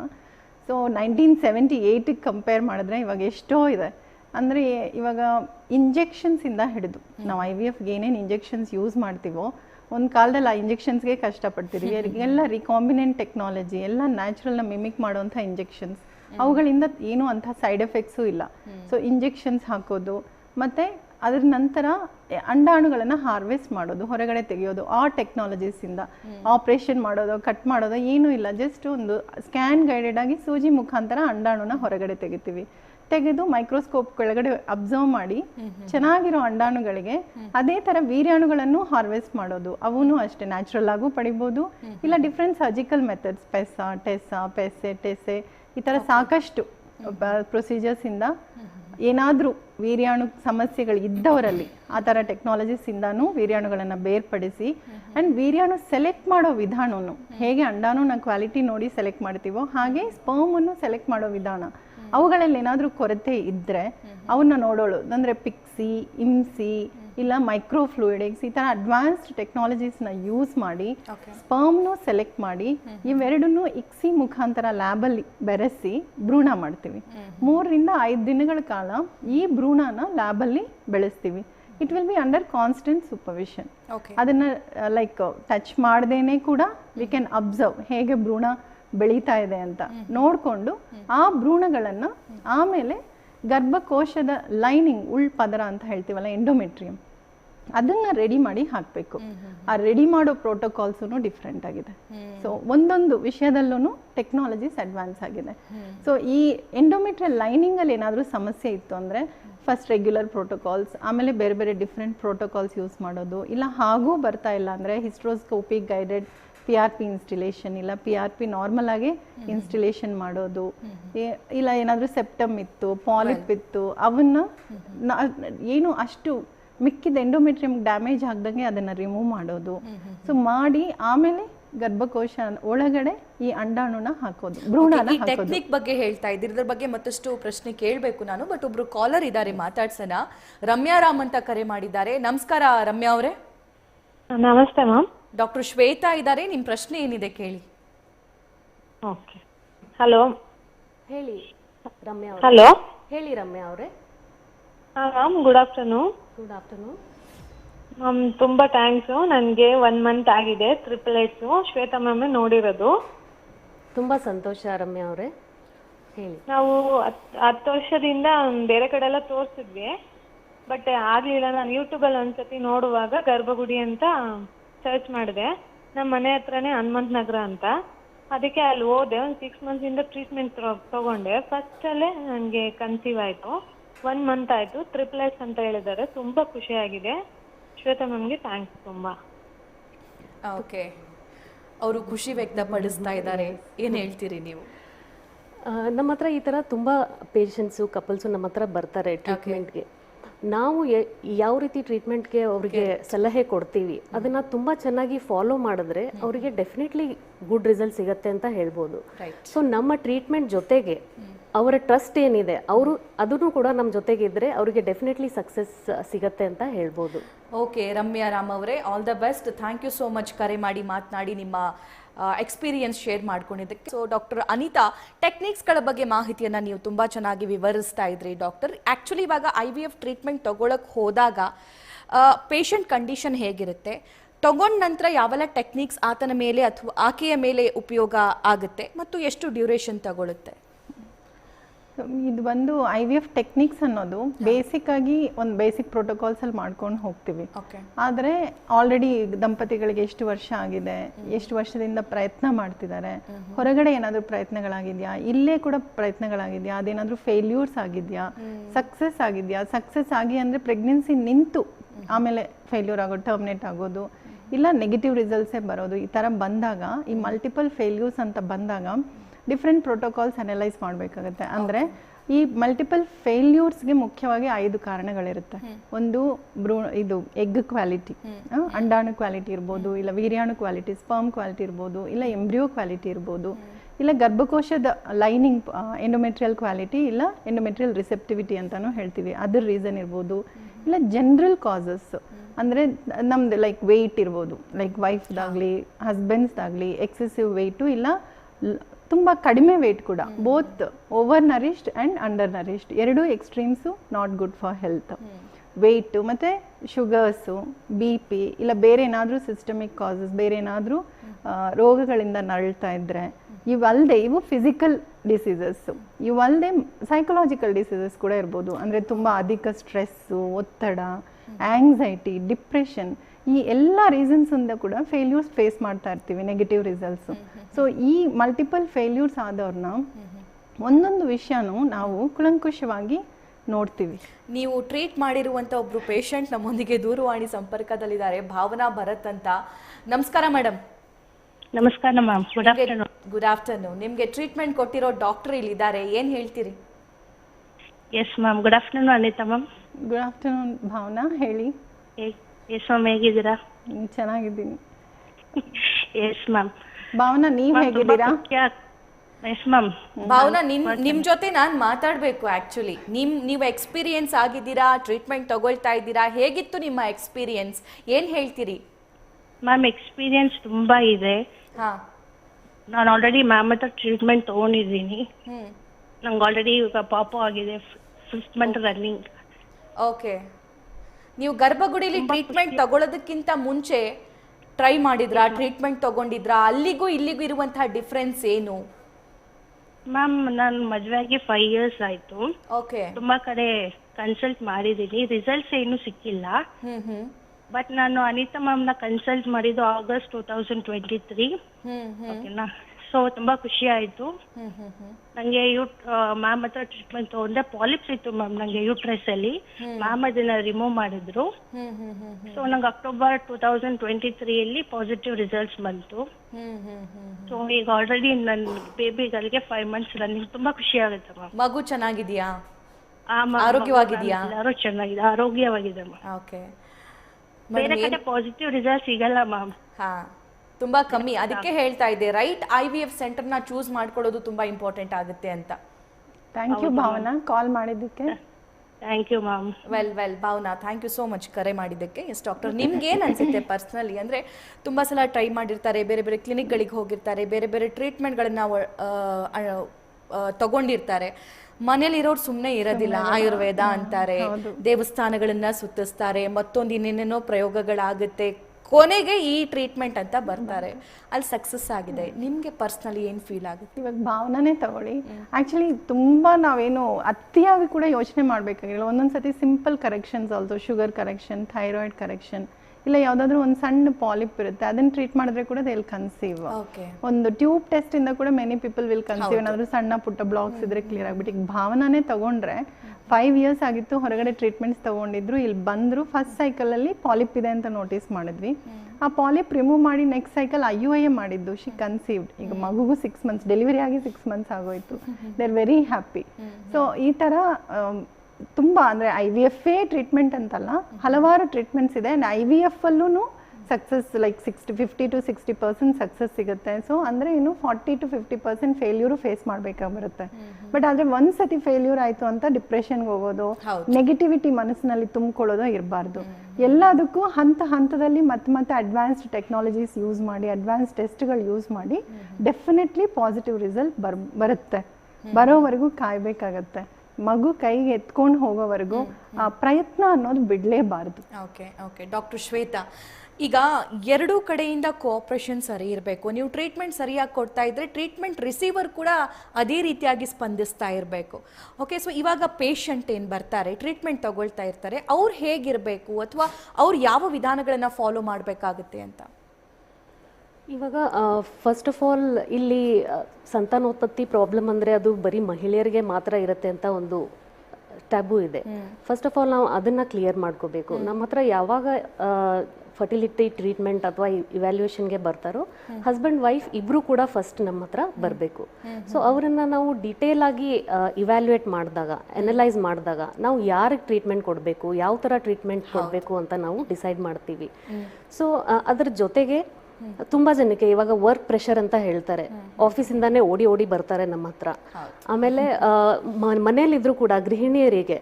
ಸೊ ನೈನ್ಟೀನ್ ಸೆವೆಂಟಿ ಏಯ್ಟಿಗೆ ಕಂಪೇರ್ ಮಾಡಿದ್ರೆ ಇವಾಗ ಎಷ್ಟೋ ಇದೆ. ಅಂದರೆ ಇವಾಗ ಇಂಜೆಕ್ಷನ್ಸಿಂದ ಹಿಡಿದು ನಾವು ಐ ವಿ ಎಫ್ಗೆ ಏನೇನು ಇಂಜೆಕ್ಷನ್ಸ್ ಯೂಸ್ ಮಾಡ್ತೀವೋ ಒಂದು ಕಾಲದಲ್ಲಿ ಆ ಇಂಜೆಕ್ಷನ್ಸ್ಗೆ ಕಷ್ಟಪಡ್ತಿದ್ವಿ ಎಲ್ಲ ರಿಕಾಂಬಿನೆಂಟ್ ಟೆಕ್ನಾಲಜಿ ಎಲ್ಲ ನ್ಯಾಚುರಲ್ನ ಮಿಮಿಕ್ ಮಾಡುವಂಥ ಇಂಜೆಕ್ಷನ್ಸ್ ಅವುಗಳಿಂದ ಏನೂ ಅಂತ ಸೈಡ್ ಎಫೆಕ್ಟ್ಸು ಇಲ್ಲ. ಸೊ ಇಂಜೆಕ್ಷನ್ಸ್ ಹಾಕೋದು ಮತ್ತು ಅದ್ರ ನಂತರ ಅಂಡಾಣುಗಳನ್ನು ಹಾರ್ವೆಸ್ಟ್ ಮಾಡೋದು ಹೊರಗಡೆ ತೆಗೆಯೋದು ಆ ಟೆಕ್ನಾಲಜೀಸಿಂದ ಆಪರೇಷನ್ ಮಾಡೋದು ಕಟ್ ಮಾಡೋದು ಏನೂ ಇಲ್ಲ. ಜಸ್ಟ್ ಒಂದು ಸ್ಕ್ಯಾನ್ ಗೈಡೆಡ್ ಆಗಿ ಸೂಜಿ ಮುಖಾಂತರ ಅಂಡಾಣುನ ಹೊರಗಡೆ ತೆಗಿತೀವಿ. ತೆಗೆದು ಮೈಕ್ರೋಸ್ಕೋಪ್ ಕೆಳಗಡೆ ಅಬ್ಸರ್ವ್ ಮಾಡಿ ಚೆನ್ನಾಗಿರೋ ಅಂಡಾಣುಗಳಿಗೆ ಅದೇ ತರ ವೀರ್ಯಾಣುಗಳನ್ನು ಹಾರ್ವೆಸ್ಟ್ ಮಾಡೋದು. ಅವನು ಅಷ್ಟೇ ನ್ಯಾಚುರಲ್ ಆಗು ಪಡಿಬೋದು. ಇಲ್ಲ different surgical methods PESA TESA PESE TESE ಈ ತರ ಸಾಕಷ್ಟು ಪ್ರೊಸೀಜರ್ಸ್ ಇಂದ ಏನಾದರೂ ವೀರ್ಯಾಣು ಸಮಸ್ಯೆಗಳು ಇದ್ದವರಲ್ಲಿ ಆ ಥರ ಟೆಕ್ನಾಲಜೀಸಿಂದನೂ ವೀರ್ಯಾಣುಗಳನ್ನು ಬೇರ್ಪಡಿಸಿ ಆ್ಯಂಡ್ ವೀರ್ಯಾಣು ಸೆಲೆಕ್ಟ್ ಮಾಡೋ ವಿಧಾನವನ್ನು ಹೇಗೆ ಅಂಡಾಣುನ ಕ್ವಾಲಿಟಿ ನೋಡಿ ಸೆಲೆಕ್ಟ್ ಮಾಡ್ತೀವೋ ಹಾಗೆ ಸ್ಪರ್ಮನ್ನು ಸೆಲೆಕ್ಟ್ ಮಾಡೋ ವಿಧಾನ. ಅವುಗಳಲ್ಲಿ ಏನಾದರೂ ಕೊರತೆ ಇದ್ದರೆ ಅವನ್ನ ನೋಡೋಳು. ಅಂದರೆ ಪಿಕ್ಸಿ ಇಮ್ಸಿ ಇಲ್ಲ ಮೈಕ್ರೋಫ್ಲೂಯಿಡಿಕ್ಸ್ ಈ ಥರ ಅಡ್ವಾನ್ಸ್ಡ್ ಟೆಕ್ನಾಲಜೀಸ್ನ ಯೂಸ್ ಮಾಡಿ ಸ್ಪರ್ಮ್ನು ಸೆಲೆಕ್ಟ್ ಮಾಡಿ ಇವೆರಡನ್ನೂ ಇಕ್ಸಿ ಮುಖಾಂತರ ಲ್ಯಾಬಲ್ಲಿ ಬೆರೆಸಿ ಭ್ರೂಣ ಮಾಡ್ತೀವಿ. ಮೂರರಿಂದ ಐದು ದಿನಗಳ ಕಾಲ ಈ ಭ್ರೂಣನ ಲ್ಯಾಬಲ್ಲಿ ಬೆಳೆಸ್ತೀವಿ. It will be under constant supervision ಅದನ್ನ ಲೈಕ್ ಟಚ್ ಮಾಡ್ದೇನೆ ಕೂಡ ವಿ ಕ್ಯಾನ್ ಅಬ್ಸರ್ವ್ ಹೇಗೆ ಭ್ರೂಣ ಬೆಳೀತಾ ಇದೆ ಅಂತ ನೋಡಿಕೊಂಡು ಆ ಭ್ರೂಣಗಳನ್ನು ಆಮೇಲೆ ಗರ್ಭಕೋಶದ ಲೈನಿಂಗ್ ಉಳ್ ಪದರ ಅಂತ ಹೇಳ್ತೀವಲ್ಲ ಎಂಡೋಮೆಟ್ರಿಯಂ ಅದನ್ನ ರೆಡಿ ಮಾಡಿ ಹಾಕಬೇಕು. ಆ ರೆಡಿ ಮಾಡೋ ಪ್ರೋಟೋಕಾಲ್ಸು ಡಿಫ್ರೆಂಟ್ ಆಗಿದೆ. ಸೊ ಒಂದೊಂದು ವಿಷಯದಲ್ಲೂ ಟೆಕ್ನಾಲಜೀಸ್ ಅಡ್ವಾನ್ಸ್ ಆಗಿದೆ. ಸೊ ಈ ಎಂಡೋಮೆಟ್ರಿಯಲ್ ಲೈನಿಂಗಲ್ಲಿ ಏನಾದರೂ ಸಮಸ್ಯೆ ಇತ್ತು ಅಂದ್ರೆ ಫಸ್ಟ್ ರೆಗ್ಯುಲರ್ ಪ್ರೋಟೋಕಾಲ್ಸ್ ಆಮೇಲೆ ಬೇರೆ ಬೇರೆ ಡಿಫ್ರೆಂಟ್ ಪ್ರೋಟೋಕಾಲ್ಸ್ ಯೂಸ್ ಮಾಡೋದು ಇಲ್ಲ ಹಾಗೂ ಬರ್ತಾ ಇಲ್ಲ ಅಂದ್ರೆ hysteroscopy guided P R P instillation ಇಲ್ಲ. ಪಿ ಆರ್ ಪಿ ನಾರ್ಮಲ್ ಆಗಿ ಇನ್ಸ್ಟಿಲೇಷನ್ ಮಾಡೋದು. ಇಲ್ಲ ಏನಾದರೂ ಸೆಪ್ಟಮ್ ಇತ್ತು ಪಾಲಿಪ್ ಇತ್ತು ಅವನ್ನ ಏನು ಅಷ್ಟು ಮಿಕ್ಕಿದ ಎಂಡೋಮೆಟ್ರಿಯಮ್ ಡ್ಯಾಮೇಜ್ ಆಗ್ದಂಗೆ ಅದನ್ನು ರಿಮೂವ್ ಮಾಡೋದು. ಸೊ ಮಾಡಿ ಆಮೇಲೆ ಗರ್ಭಕೋಶ ಒಳಗಡೆ ಈ ಅಂಡಾಣುನ ಹಾಕೋದು ಭ್ರೂಣನ ಹಾಕೋದು. ಟೆಕ್ನಿಕ್ ಬಗ್ಗೆ ಹೇಳ್ತಾ ಇದ್ದೀರಿ ಇದ್ರ ಬಗ್ಗೆ ಮತ್ತಷ್ಟು ಪ್ರಶ್ನೆ ಕೇಳಬೇಕು ನಾನು ಬಟ್ ಒಬ್ರು ಕಾಲರ್ ಇದ್ದಾರೆ ಮಾತಾಡ್ಸೋಣ. ರಮ್ಯಾ ರಾಮ್ ಅಂತ ಕರೆ ಮಾಡಿದ್ದಾರೆ. ನಮಸ್ಕಾರ ರಮ್ಯಾ ಅವರೇ. ನಮಸ್ತೆ ಮ್ಯಾಮ್. ಡಾಕ್ಟರ್ ಶ್ವೇತಾ ಇದ್ದಾರೆ ನಿಮ್ ಪ್ರಶ್ನೆ ಏನಿದೆ ಕೇಳಿ. ಓಕೆ. ಹಲೋ. ಹೇಳಿ ರಮ್ಯಾ ಅವರೇ. ಹಲೋ. ಹೇಳಿ ರಮ್ಯಾ ಅವರೇ. ಹಾಂ ma'am good afternoon good afternoon ma'am ತುಂಬ ಥ್ಯಾಂಕ್ಸ್ ನನಗೆ ಒನ್ ಮಂತ್ ಆಗಿದೆ ಟ್ರಿಪಲ್ ಏಟ್ಸು ಶ್ವೇತಾ ಮ್ಯಾಮೇ ನೋಡಿರೋದು. ತುಂಬ ಸಂತೋಷ ರಮ್ಯಾ ಅವರೇ. ಹೇಳಿ. ನಾವು ಹತ್ತು ಹತ್ತು ವರ್ಷದಿಂದ ಬೇರೆ ಕಡೆ ಎಲ್ಲ ತೋರಿಸಿದ್ವಿ. ಬಟ್ ಆಗಲಿಲ್ಲ ನಾನು ಯೂಟ್ಯೂಬಲ್ಲಿ ಒಂದ್ಸತಿ ನೋಡುವಾಗ ಗರ್ಭಗುಡಿ ಅಂತ ಸರ್ಚ್ ಮಾಡಿದೆ. ನಮ್ಮ ಮನೆ ಹತ್ರನೇ ಹನುಮಂತ್ ನಗರ ಅಂತ. ಅದಕ್ಕೆ ಅಲ್ಲಿ ಹೋದೆ. ಒಂದು ಸಿಕ್ಸ್ ಇಂದ ಟ್ರೀಟ್ಮೆಂಟ್ ತಗೊಂಡೆ. ಫಸ್ಟಲ್ಲೇ ನನಗೆ ಕನ್ಸೀವ್ ಆಯಿತು. ಒನ್ ಮಂತ್ ಆಯಿತು. ಎಸ್ ಅಂತ ಹೇಳಿದ್ದಾರೆ. ತುಂಬ ಖುಷಿಯಾಗಿದೆ. ಶ್ವೇತಾ ಮ್ಯಾಮ್ಗೆ ಥ್ಯಾಂಕ್ಸ್ ತುಂಬ. ಓಕೆ. ಅವರು ಖುಷಿ ವ್ಯಕ್ತಪಡಿಸ್ತಾ ಇದ್ದಾರೆ. ಏನು ಹೇಳ್ತೀರಿ ನೀವು? ನಮ್ಮ ಹತ್ರ ಈ ಥರ ತುಂಬ ಪೇಷಂಟ್ಸು ಕಪಲ್ಸು ನಮ್ಮ ಹತ್ರ ಬರ್ತಾರೆ ಟ್ರೀಟ್ಮೆಂಟ್ಗೆ ನಾವು ಯಾವ ರೀತಿ ಟ್ರೀಟ್ಮೆಂಟ್ಗೆ ಅವರಿಗೆ ಸಲಹೆ ಕೊಡ್ತೀವಿ ಅದನ್ನ ತುಂಬ ಚೆನ್ನಾಗಿ ಫಾಲೋ ಮಾಡಿದ್ರೆ ಅವರಿಗೆ ಡೆಫಿನೆಟ್ಲಿ ಗುಡ್ ರಿಸಲ್ಟ್ ಸಿಗತ್ತೆ ಅಂತ ಹೇಳ್ಬೋದು. ಸೊ ನಮ್ಮ ಟ್ರೀಟ್ಮೆಂಟ್ ಜೊತೆಗೆ ಅವರ ಟ್ರಸ್ಟ್ ಏನಿದೆ ಅವರು ಅದನ್ನು ಕೂಡ ನಮ್ಮ ಜೊತೆಗೆ ಇದ್ರೆ ಅವರಿಗೆ ಡೆಫಿನೆಟ್ಲಿ ಸಕ್ಸಸ್ ಸಿಗತ್ತೆ ಅಂತ ಹೇಳ್ಬೋದು. ಓಕೆ ರಮ್ಯಾ ರಾಮ್ ಅವರೇ all the best thank you so much ಕರೆ ಮಾಡಿ ಮಾತನಾಡಿ ನಿಮ್ಮ ಎಕ್ಸ್ಪೀರಿಯನ್ಸ್ ಶೇರ್ ಮಾಡ್ಕೊಂಡಿದ್ದಕ್ಕೆ. ಸೊ ಡಾಕ್ಟರ್ ಅನಿತಾ ಟೆಕ್ನಿಕ್ಸ್ಗಳ ಬಗ್ಗೆ ಮಾಹಿತಿಯನ್ನು ನೀವು ತುಂಬ ಚೆನ್ನಾಗಿ ವಿವರಿಸ್ತಾ ಇದ್ರಿ ಡಾಕ್ಟರ್ ಆ್ಯಕ್ಚುಲಿ ಇವಾಗ ಐ ವಿ ಎಫ್ ಟ್ರೀಟ್ಮೆಂಟ್ ತಗೊಳಕ್ಕೆ ಹೋದಾಗ ಪೇಷಂಟ್ ಕಂಡೀಷನ್ ಹೇಗಿರುತ್ತೆ? ತಗೊಂಡ ನಂತರ ಯಾವೆಲ್ಲ ಟೆಕ್ನಿಕ್ಸ್ ಆತನ ಮೇಲೆ ಅಥವಾ ಆಕೆಯ ಮೇಲೆ ಉಪಯೋಗ ಆಗುತ್ತೆ? ಮತ್ತು ಎಷ್ಟು ಡ್ಯೂರೇಷನ್ ತಗೊಳುತ್ತೆ? ಇದು ಬಂದು ಐ ವಿ ಎಫ್ ಟೆಕ್ನಿಕ್ಸ್ ಅನ್ನೋದು ಬೇಸಿಕ್ ಆಗಿ ಒಂದು ಬೇಸಿಕ್ ಪ್ರೋಟೋಕಾಲ್ಸ್ ಅಲ್ಲಿ ಮಾಡ್ಕೊಂಡು ಹೋಗ್ತೀವಿ. ಆದರೆ ಆಲ್ರೆಡಿ ದಂಪತಿಗಳಿಗೆ ಎಷ್ಟು ವರ್ಷ ಆಗಿದೆ ಎಷ್ಟು ವರ್ಷದಿಂದ ಪ್ರಯತ್ನ ಮಾಡ್ತಿದ್ದಾರೆ ಹೊರಗಡೆ ಏನಾದರೂ ಪ್ರಯತ್ನಗಳಾಗಿದೆಯಾ ಇಲ್ಲೇ ಕೂಡ ಪ್ರಯತ್ನಗಳಾಗಿದೆಯಾ ಅದೇನಾದರೂ ಫೇಲ್ಯೂರ್ಸ್ ಆಗಿದೆಯಾ ಸಕ್ಸಸ್ ಆಗಿದೆಯಾ ಸಕ್ಸಸ್ ಆಗಿ ಅಂದರೆ ಪ್ರೆಗ್ನೆನ್ಸಿ ನಿಂತು ಆಮೇಲೆ ಫೇಲ್ಯೂರ್ ಆಗೋದು ಟರ್ಮಿನೇಟ್ ಆಗೋದು ಇಲ್ಲ ನೆಗೆಟಿವ್ ರಿಸಲ್ಟ್ಸೇ ಬರೋದು ಈ ಥರ ಬಂದಾಗ ಈ ಮಲ್ಟಿಪಲ್ ಫೇಲ್ಯೂರ್ಸ್ ಅಂತ ಬಂದಾಗ ಡಿಫ್ರೆಂಟ್ ಪ್ರೋಟೋಕಾಲ್ಸ್ ಅನಲೈಸ್ ಮಾಡಬೇಕಾಗುತ್ತೆ. ಅಂದರೆ ಈ ಮಲ್ಟಿಪಲ್ ಫೇಲ್ಯೂರ್ಸ್ಗೆ ಮುಖ್ಯವಾಗಿ ಐದು ಕಾರಣಗಳಿರುತ್ತೆ. ಒಂದು ಬ್ರೂ ಇದು ಎಗ್ ಕ್ವಾಲಿಟಿ ಅಂಡಾಣು ಕ್ವಾಲಿಟಿ ಇರ್ಬೋದು ಇಲ್ಲ ವೀರ್ಯಾಣು ಕ್ವಾಲಿಟಿ ಸ್ಪರ್ಮ್ ಕ್ವಾಲಿಟಿ ಇರ್ಬೋದು ಇಲ್ಲ ಎಂಬ್ರಿಯೋ ಕ್ವಾಲಿಟಿ ಇರ್ಬೋದು ಇಲ್ಲ ಗರ್ಭಕೋಶದ ಲೈನಿಂಗ್ ಎಂಡೋಮೆಟ್ರಿಯಲ್ ಕ್ವಾಲಿಟಿ ಇಲ್ಲ ಎಂಡೋಮೆಟ್ರಿಯಲ್ ರಿಸೆಪ್ಟಿವಿಟಿ ಅಂತಲೂ ಹೇಳ್ತೀವಿ. ಅದ್ರ ರೀಸನ್ ಇರ್ಬೋದು ಇಲ್ಲ ಜನರಲ್ ಕಾಸಸ್ ಅಂದರೆ ನಮ್ದು ಲೈಕ್ ವೆಯ್ಟ್ ಇರ್ಬೋದು ಲೈಕ್ ವೈಫ್ದಾಗಲಿ ಹಸ್ಬೆಂಡ್ಸ್ದಾಗಲಿ ಎಕ್ಸೆಸಿವ್ ವೆಯ್ಟು ಇಲ್ಲ ತುಂಬ ಕಡಿಮೆ ವೆಯ್ಟ್ ಕೂಡ both over nourished and under nourished ಎರಡೂ extremes not good for health weight ಮತ್ತು ಶುಗರ್ಸು ಬಿ ಪಿ ಇಲ್ಲ ಬೇರೆ ಏನಾದರೂ ಸಿಸ್ಟಮಿಕ್ ಕಾಸಸ್ ಬೇರೆ ಏನಾದರೂ ರೋಗಗಳಿಂದ ನರಳ್ತಾ ಇದ್ದರೆ ಇವಲ್ಲದೆ ಇವು ಫಿಸಿಕಲ್ ಡಿಸೀಸಸ್ಸು ಇವಲ್ಲದೆ ಸೈಕಲಾಜಿಕಲ್ ಡಿಸೀಸಸ್ ಕೂಡ ಇರ್ಬೋದು. ಅಂದರೆ ತುಂಬ ಅಧಿಕ ಸ್ಟ್ರೆಸ್ಸು ಒತ್ತಡ ಆಂಗ್ಸೈಟಿ ಡಿಪ್ರೆಷನ್ ಈ ಎಲ್ಲ ರೀಸನ್ಸಿಂದ ಕೂಡ ಫೇಲ್ಯೂರ್ಸ್ ಫೇಸ್ ಮಾಡ್ತಾ ಇರ್ತೀವಿ ನೆಗೆಟಿವ್ ರಿಸಲ್ಟ್ಸು ಸೊ ಈ ಮಲ್ಟಿಪಲ್ ಫೇಲ್ಯೂರ್ಸ್ ಆದವ್ರನ್ನ ಒಂದೊಂದು ವಿಷಯನೂ ನಾವು ಕುಲಂಕುಷವಾಗಿ ನೋಡ್ತೀವಿ. ನೀವು ಟ್ರೀಟ್ ಮಾಡಿರುವಂತ ಒಬ್ರು ಪೇಷಂಟ್ ನಮ್ಮೊಂದಿಗೆ ದೂರವಾಣಿ ಸಂಪರ್ಕದಲ್ಲಿದ್ದಾರೆ. ಭಾವನಾ ಭರತ್ ಅಂತ. ನಮಸ್ಕಾರ ಮೇಡಮ್ ನಮಸ್ಕಾರ ma'am good afternoon good afternoon ನಿಮ್ಗೆ ಟ್ರೀಟ್ಮೆಂಟ್ ಕೊಟ್ಟಿರೋ ಡಾಕ್ಟರ್ ಇಲ್ಲಿದ್ದಾರೆ. ಏನ್ ಹೇಳ್ತೀರಿ? Yes ma'am good afternoon Anita ma'am good afternoon Bhavana. ಹೇಳಿ. ಎಸ್ ಮ್ಯಾಮ್ ಹೇಗಿದ್ದೀರಾ? ಚೆನ್ನಾಗಿದ್ದೀನಿ. ಎಸ್ ಮ್ಯಾಮ್ ಭಾವನಾ ನೀವ್ ಹೇಗಿದ್ದೀರಾ? ಭಾವನಾ ನಿಮ್ ನಿಮ್ ಜೊತೆ ನಾನ್ ಮಾತಾಡ್ಬೇಕು ಆಕ್ಚುಲಿ ನಿಮ್ ನೀವು ಎಕ್ಸ್ಪೀರಿಯನ್ಸ್ ಆಗಿದ್ದೀರಾ ಟ್ರೀಟ್ಮೆಂಟ್ ತಗೊಳ್ತಾ ಇದ್ದೀರಾ ಹೇಗಿತ್ತು ನಿಮ್ಮ ಎಕ್ಸ್ಪೀರಿಯನ್ಸ್ ಏನ್ ಹೇಳ್ತೀರಿ? ಮ್ಯಾಮ್ ಎಕ್ಸ್ಪೀರಿಯನ್ಸ್ ತುಂಬಾ ಇದೆ. ಹಾ. ನಾನು ಆಲ್ರೆಡಿ ಮ್ಯಾಮ್ ಹತ್ರ ಟ್ರೀಟ್ಮೆಂಟ್ ತಗೊಂಡಿದ್ದೀನಿ. ಹ್ಮ್. ನಂಗೆ ಆಲ್ರೆಡಿ ಈಗ ಪಾಪು ಆಗಿದೆ ಫಿಫ್ತ್ ಮಂತ್ ರನ್ನಿಂಗ್ ಓಕೆ. ನೀವು ಗರ್ಭಗುಡಿಲಿ ಟ್ರೀಟ್ಮೆಂಟ್ ತಗೊಳ್ಳೋದಕ್ಕಿಂತ ಮುಂಚೆ ಟ್ರೈ ಮಾಡಿದ್ರಾ ಟ್ರೀಟ್ಮೆಂಟ್ ತಗೊಂಡಿದ್ರಾ ಅಲ್ಲಿಗೂ ಇಲ್ಲಿಗೂ ಇರುವಂತಹ ಡಿಫ್ರೆನ್ಸ್ ಏನು? ಮ್ಯಾಮ್ ನಾನು ಮದುವೆ ಆಗಿ ಫೈವ್ ಇಯರ್ಸ್ ಆಯ್ತು. ಓಕೆ. ತುಂಬಾ ಕಡೆ ಕನ್ಸಲ್ಟ್ ಮಾಡಿದೀನಿ ರಿಸಲ್ಟ್ಸ್ ಏನು ಸಿಕ್ಕಿಲ್ಲ. ಬಟ್ ನಾನು ಅನಿತಾ ಮ್ಯಾಮ್ನ ಕನ್ಸಲ್ಟ್ ಮಾಡಿದ್ದು August two thousand twenty three ಓಕೆನಾ ಸೊ ತುಂಬಾ ಖುಷಿ ಆಯ್ತು. ಹ್ಮ್ ಹ್ಮ್ ಹ್ಮ್ ನಂಗೆ ಯೂಟ್ ಮ್ಯಾಮ್ ಹತ್ರ ಟ್ರೀಟ್ಮೆಂಟ್ ತಗೊಂಡೆ. ಪಾಲಿಪ್ಸ್ ಇತ್ತು ಮ್ಯಾಮ್ ನಂಗೆ ಯೂಟ್ರಸ್ ಅಲ್ಲಿ. ಮ್ಯಾಮ್ ಅದನ್ನ ರಿಮೂವ್ ಮಾಡಿದ್ರು. ಸೊ ನಂಗೆ ಅಕ್ಟೋಬರ್ ಟೂ ತೌಸಂಡ್ ಟ್ವೆಂಟಿ ತ್ರೀಯಲ್ಲಿ ಪಾಸಿಟಿವ್ ರಿಸಲ್ಟ್ಸ್ ಬಂತು. ಸೊ ಈಗ ಆಲ್ರೆಡಿ ನನ್ನ ಬೇಬಿಗಳಿಗೆ ಫೈವ್ ಮಂತ್ಸ್ ರನ್ನಿಂಗ್ ತುಂಬಾ ಖುಷಿ ಆಗುತ್ತೆ ಮ್ಯಾಮ್ ಮಗು ಚೆನ್ನಾಗಿದೆಯಾ? ಆರೋಗ್ಯವಾಗಿದ್ಯಾ? ಎಲ್ಲರೂ ಚೆನ್ನಾಗಿದೆ ಆರೋಗ್ಯವಾಗಿದೆ ಮ್ಯಾಮ್ ಓಕೆ. ಬೇರೆ ಕಡೆ ಪಾಸಿಟಿವ್ ರಿಸಲ್ಟ್ ಸಿಗಲ್ಲ ಮ್ಯಾಮ್ ಹಾ. ತುಂಬಾ ಕಮ್ಮಿ. ಅದಕ್ಕೆ ಹೇಳ್ತಾ ಇದ್ದೆ ರೈಟ್ ಐ ವಿ ಎಫ್ ಸೆಂಟರ್ನ ಚೂಸ್ ಮಾಡ್ಕೊಳ್ಳೋದು ತುಂಬಾ ಇಂಪಾರ್ಟೆಂಟ್ ಆಗುತ್ತೆ ಅಂತ. Thank you Bhavana. ಕಾಲ್ ಮಾಡಿದ್ದಕ್ಕೆ? Thank you ma'am well well Bhavana thank you so much ಕರೆ ಮಾಡಿದ್ದಕ್ಕೆ. ಎಸ್ ಡಾಕ್ಟರ್ ನಿಮ್ಗೆ ಏನು ಅನ್ಸುತ್ತೆ ಪರ್ಸ್ನಲಿ ಅಂದರೆ ತುಂಬ ಸಲ ಟ್ರೈ ಮಾಡಿರ್ತಾರೆ ಬೇರೆ ಬೇರೆ ಕ್ಲಿನಿಕ್ಗಳಿಗೆ ಹೋಗಿರ್ತಾರೆ ಬೇರೆ ಬೇರೆ ಟ್ರೀಟ್ಮೆಂಟ್ಗಳನ್ನ ತಗೊಂಡಿರ್ತಾರೆ. ಮನೇಲಿರೋರು ಸುಮ್ಮನೆ ಇರೋದಿಲ್ಲ ಆಯುರ್ವೇದ ಅಂತಾರೆ ದೇವಸ್ಥಾನಗಳನ್ನ ಸುತ್ತಿಸ್ತಾರೆ ಮತ್ತೊಂದು ಇನ್ನೇನೇನೋ ಪ್ರಯೋಗಗಳಾಗುತ್ತೆ ಕೊನೆಗೆ ಈ ಟ್ರೀಟ್ಮೆಂಟ್ ಅಂತ ಬರ್ತಾರೆ ಅಲ್ಲಿ ಸಕ್ಸಸ್ ಆಗಿದೆ. ನಿಮಗೆ ಪರ್ಸ್ನಲಿ ಏನು ಫೀಲ್ ಆಗುತ್ತೆ? ಇವಾಗ ಭಾವನೆ ತಗೊಳ್ಳಿ. ಆಕ್ಚುಲಿ ತುಂಬಾ ನಾವೇನು ಅತಿಯಾಗಿ ಕೂಡ ಯೋಚನೆ ಮಾಡ್ಬೇಕಾಗಿಲ್ಲ. ಒಂದೊಂದ್ಸತಿ simple corrections also sugar correction thyroid correction ಇಲ್ಲ ಯಾವ್ದಾದ್ರು ಒಂದು ಸಣ್ಣ ಪಾಲಿಪ್ ಇರುತ್ತೆ ಅದನ್ನ ಟ್ರೀಟ್ ಮಾಡಿದ್ರೆ ಕೂಡ ದೇ ಕನ್ಸೀವ್ ಒಂದು ಟ್ಯೂಬ್ ಟೆಸ್ಟ್ ಇಂದ ಕೂಡ ಮೆನಿ ಪೀಪಲ್ ವಿಲ್ ಕನ್ಸೀವ್ ಏನಾದ್ರು ಸಣ್ಣ ಪುಟ್ಟ ಬ್ಲಾಕ್ಸ್ ಇದ್ರೆ ಕ್ಲಿಯರ್ ಆಗ್ಬಿಟ್ಟು. ಈಗ ಭಾವನಾನೇ ತಗೊಂಡ್ರೆ ಫೈವ್ ಇಯರ್ಸ್ ಆಗಿತ್ತು ಹೊರಗಡೆ ಟ್ರೀಟ್ಮೆಂಟ್ಸ್ ತಗೊಂಡಿದ್ರು. ಇಲ್ಲಿ ಬಂದರು ಫಸ್ಟ್ ಸೈಕಲಲ್ಲಿ ಪಾಲಿಪ್ ಇದೆ ಅಂತ ನೋಟಿಸ್ ಮಾಡಿದ್ವಿ. ಆ ಪಾಲಿಪ್ ರಿಮೂವ್ ಮಾಡಿ next cycle I U I A ಮಾಡಿದ್ದು. ಶಿ ಕನ್ಸೀವ್ಡ್ ಈಗ ಮಗುಗೂ ಸಿಕ್ಸ್ ಮಂತ್ಸ್ ಡೆಲಿವರಿ ಆಗಿ ಸಿಕ್ಸ್ ಮಂತ್ಸ್ ಆಗೋಯ್ತು. They are very happy so ಈ ಥರ ತುಂಬ ಅಂದರೆ ಐ ವಿ ಎಫ್ ಎ ಟ್ರೀಟ್ಮೆಂಟ್ ಅಂತಲ್ಲ ಹಲವಾರು ಟ್ರೀಟ್ಮೆಂಟ್ಸ್ ಇದೆ. ಆ್ಯಂಡ್ ಐ ವಿ ಎಫ್ ಅಲ್ಲೂ success like sixty fifty to sixty percent success ಸಿಗುತ್ತೆ. ಸೊ ಅಂದರೆ ಇನ್ನು forty to fifty percent failure face ಮಾಡ್ಬೇಕಾಗಿ ಬರುತ್ತೆ ಬಟ್ ಆದರೆ ಒಂದು ಸತಿ ಫೇಲ್ಯೂರ್ ಆಯಿತು ಅಂತ ಡಿಪ್ರೆಷನ್ಗೆ ಹೋಗೋದು ನೆಗೆಟಿವಿಟಿ ಮನಸ್ಸಿನಲ್ಲಿ ತುಂಬಿಕೊಳ್ಳೋದು ಇರಬಾರ್ದು. ಎಲ್ಲದಕ್ಕೂ ಹಂತ ಹಂತದಲ್ಲಿ ಮತ್ತೆ ಮತ್ತೆ ಅಡ್ವಾನ್ಸ್ಡ್ ಟೆಕ್ನಾಲಜೀಸ್ ಯೂಸ್ ಮಾಡಿ ಅಡ್ವಾನ್ಸ್ ಟೆಸ್ಟ್ಗಳು ಯೂಸ್ ಮಾಡಿ ಡೆಫಿನೆಟ್ಲಿ ಪಾಸಿಟಿವ್ ರಿಸಲ್ಟ್ ಬರ್ ಬರುತ್ತೆ. ಬರೋವರೆಗೂ ಕಾಯಬೇಕಾಗತ್ತೆ. ಮಗು ಕೈಗೆ ಎತ್ಕೊಂಡು ಹೋಗೋವರೆಗೂ ಪ್ರಯತ್ನ ಅನ್ನೋದು ಬಿಡಲೇಬಾರದು. ಓಕೆ ಓಕೆ ಡಾಕ್ಟರ್ ಶ್ವೇತಾ ಈಗ ಎರಡೂ ಕಡೆಯಿಂದ ಕೋಆಪ್ರೇಷನ್ ಸರಿ ಇರಬೇಕು. ನೀವು ಟ್ರೀಟ್ಮೆಂಟ್ ಸರಿಯಾಗಿ ಕೊಡ್ತಾ ಇದ್ರೆ ಟ್ರೀಟ್ಮೆಂಟ್ ರಿಸೀವರ್ ಕೂಡ ಅದೇ ರೀತಿಯಾಗಿ ಸ್ಪಂದಿಸ್ತಾ ಇರಬೇಕು. ಓಕೆ ಸೊ ಇವಾಗ ಪೇಷಂಟ್ ಏನು ಬರ್ತಾರೆ ಟ್ರೀಟ್ಮೆಂಟ್ ತಗೊಳ್ತಾ ಇರ್ತಾರೆ, ಅವ್ರು ಹೇಗಿರಬೇಕು ಅಥವಾ ಅವ್ರು ಯಾವ ವಿಧಾನಗಳನ್ನು ಫಾಲೋ ಮಾಡಬೇಕಾಗುತ್ತೆ ಅಂತ? ಇವಾಗ ಫಸ್ಟ್ ಆಫ್ ಆಲ್ ಇಲ್ಲಿ ಸಂತಾನೋತ್ಪತ್ತಿ ಪ್ರಾಬ್ಲಮ್ ಅಂದರೆ ಅದು ಬರೀ ಮಹಿಳೆಯರಿಗೆ ಮಾತ್ರ ಇರುತ್ತೆ ಅಂತ ಒಂದು ಟ್ಯಾಬು ಇದೆ. ಫಸ್ಟ್ ಆಫ್ ಆಲ್ ನಾವು ಅದನ್ನ ಕ್ಲಿಯರ್ ಮಾಡ್ಕೋಬೇಕು. ನಮ್ಮ ಹತ್ರ ಯಾವಾಗ ಫರ್ಟಿಲಿಟಿ ಟ್ರೀಟ್ಮೆಂಟ್ ಅಥವಾ ಇವ್ಯಾಲ್ಯೂಯೇಷನ್ಗೆ ಬರ್ತಾರೋ ಹಸ್ಬೆಂಡ್ ವೈಫ್ ಇಬ್ರು ಕೂಡ ಫಸ್ಟ್ ನಮ್ಮ ಹತ್ರ ಬರಬೇಕು. ಸೊ ಅವರನ್ನ ನಾವು ಡಿಟೇಲ್ ಆಗಿ ಇವ್ಯಾಲ್ಯೂಯೇಟ್ ಮಾಡಿದಾಗ ಅನಲೈಸ್ ಮಾಡಿದಾಗ ನಾವು ಯಾರಿಗೆ ಟ್ರೀಟ್ಮೆಂಟ್ ಕೊಡಬೇಕು ಯಾವ ಥರ ಟ್ರೀಟ್ಮೆಂಟ್ ಕೊಡಬೇಕು ಅಂತ ನಾವು ಡಿಸೈಡ್ ಮಾಡ್ತೀವಿ. ಸೊ ಅದ್ರ ಜೊತೆಗೆ ತುಂಬಾ ಜನಕ್ಕೆ ಇವಾಗ ವರ್ಕ್ ಪ್ರೆಷರ್ ಅಂತ ಹೇಳ್ತಾರೆ. ಆಫೀಸಿಂದಾನೇ ಓಡಿ ಓಡಿ ಬರ್ತಾರೆ ನಮ್ಮ ಹತ್ರ. ಆಮೇಲೆ ಆ, ಇದ್ರು ಕೂಡ ಗೃಹಿಣಿಯರಿಗೆ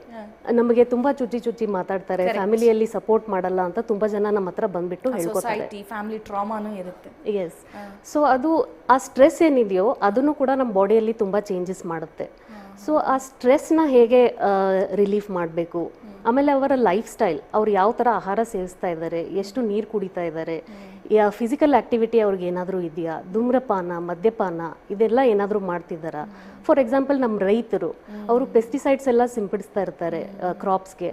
ನಮಗೆ ತುಂಬಾ ಚುಚ್ಚಿ ಚುಚ್ಚಿ ಮಾತಾಡ್ತಾರೆ. ಫ್ಯಾಮಿಲಿಯಲ್ಲಿ ಸಪೋರ್ಟ್ ಮಾಡಲ್ಲ ಅಂತ ತುಂಬಾ ಜನ ನಮ್ಮ ಹತ್ರ ಬಂದ್ಬಿಟ್ಟು ಹೇಳ್ಕೊತಾರೆ. ಸೊಸೈಟಿ ಫ್ಯಾಮಿಲಿ ಟ್ರಾಮಾನು ಇರುತ್ತೆ. ಎಸ್ ಸೊ ಅದು ಆ ಸ್ಟ್ರೆಸ್ ಏನಿದೆಯೋ ಅದನ್ನು ಕೂಡ ನಮ್ಮ ಬಾಡಿಯಲ್ಲಿ ತುಂಬಾ ಚೇಂಜಸ್ ಮಾಡುತ್ತೆ. ಸೊ ಆ ಸ್ಟ್ರೆಸ್ನ ಹೇಗೆ ರಿಲೀಫ್ ಮಾಡಬೇಕು? ಆಮೇಲೆ ಅವರ ಲೈಫ್ ಸ್ಟೈಲ್ ಅವ್ರು ಯಾವ ಥರ ಆಹಾರ ಸೇವಿಸ್ತಾ ಇದ್ದಾರೆ ಎಷ್ಟು ನೀರು ಕುಡಿತಾ ಇದ್ದಾರೆ ಫಿಸಿಕಲ್ ಆ್ಯಕ್ಟಿವಿಟಿ ಅವ್ರಿಗೆ ಏನಾದರೂ ಇದೆಯಾ? ಧೂಮ್ರಪಾನ ಮದ್ಯಪಾನ ಇದೆಲ್ಲ ಏನಾದರೂ ಮಾಡ್ತಿದ್ದಾರಾ? ಫಾರ್ ಎಕ್ಸಾಂಪಲ್ ನಮ್ಮ ರೈತರು ಅವರು ಪೆಸ್ಟಿಸೈಡ್ಸ್ ಎಲ್ಲ ಸಿಂಪಡಿಸ್ತಾ ಇರ್ತಾರೆ ಕ್ರಾಪ್ಸ್ಗೆ